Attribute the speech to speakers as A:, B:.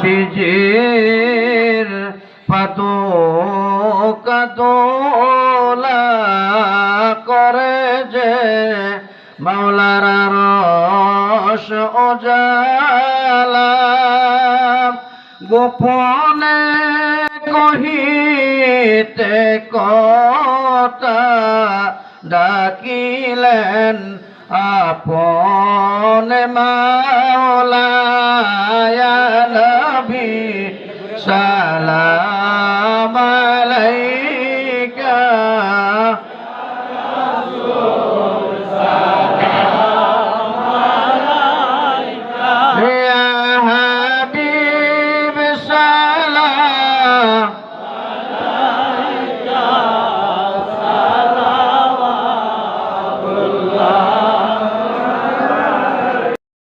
A: নবীজির পাতো কাতোলা করে যে মাওলারা রস ওজালা গোপনে কহিতে কথা ডাকিলেন আপন মাওলায়া sala